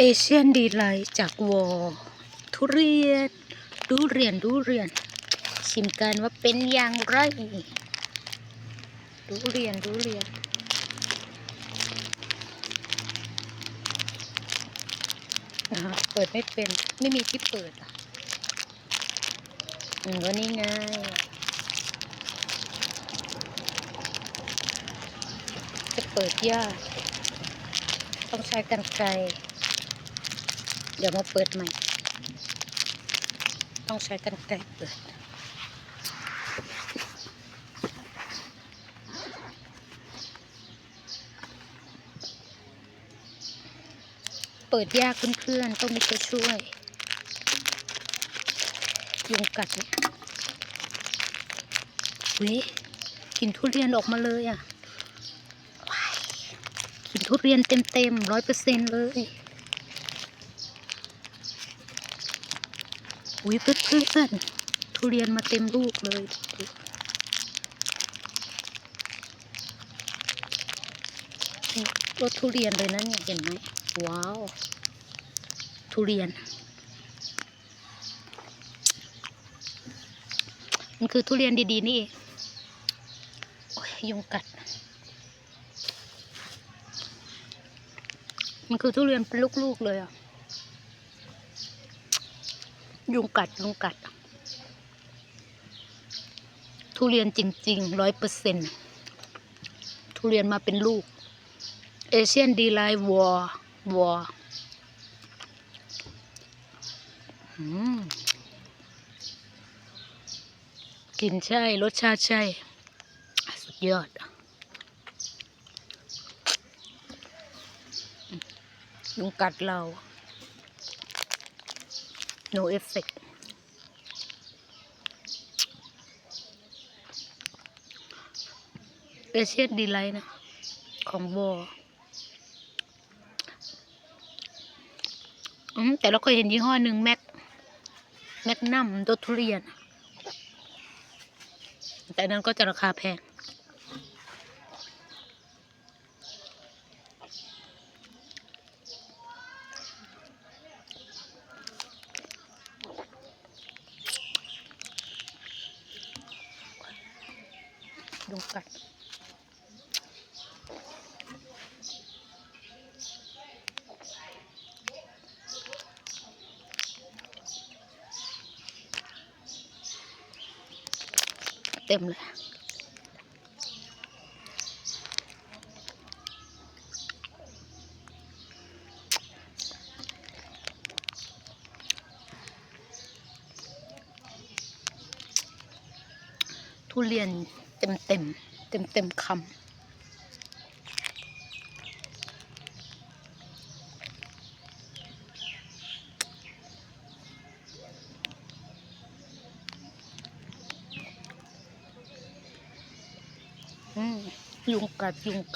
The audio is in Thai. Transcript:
เอเชียนดีไลท์จากวอทุเรียนดูเรียนดูเรียน ชิมกันว่าเป็นอย่างไรดูเรียนดูเรียนนะเปิดไม่เป็นไม่มีที่เปิดอะอืมก็นี่ไงจะเปิดยากต้องใช้กันไกร เดี๋ยวมาเปิดใหม่ ต้องใช้กันไกรเปิด เปิดยากเพื่อนๆต้องมีตัวช่วย ยุงกัดเนี่ยเว้ยกลินทุเรียนออกมาเลยอะวายกลินทุเรียนเต็มๆร้อยเปอร์เซ็นเลย อุ้ยเพื่อนๆทุเรียนมาเต็มลูกเลย รสทุเรียนเลยนะเนี่ยเห็นไหมว้าว ทุเรียน มันคือทุเรียนดีๆนี่เองโอ้ยยุงกัด มันคือทุเรียนเป็นลูกๆเลยอะ ยุงกัดยุงกัด ทุเรียนจริงๆร้อยเปอร์เซ็นทุเรียนมาเป็นลูก เอเชียนดีไลท์วอวอกลินใช่ รสชาติใช่ สุดยอดยุงกัดเรา no effect เอเชียดีไลท์นะ ของวออืมแต่เราเคยเห็นยี่ห้อหนึ่งแม็กแม็กนัมตัวทุเรียน แต่นั้นก็จะราคาแพง ยุงกัดเต็มเลยทุเรียน เต็มเต็มเต็มเต็มคำอืมยุงกัดยุงกัด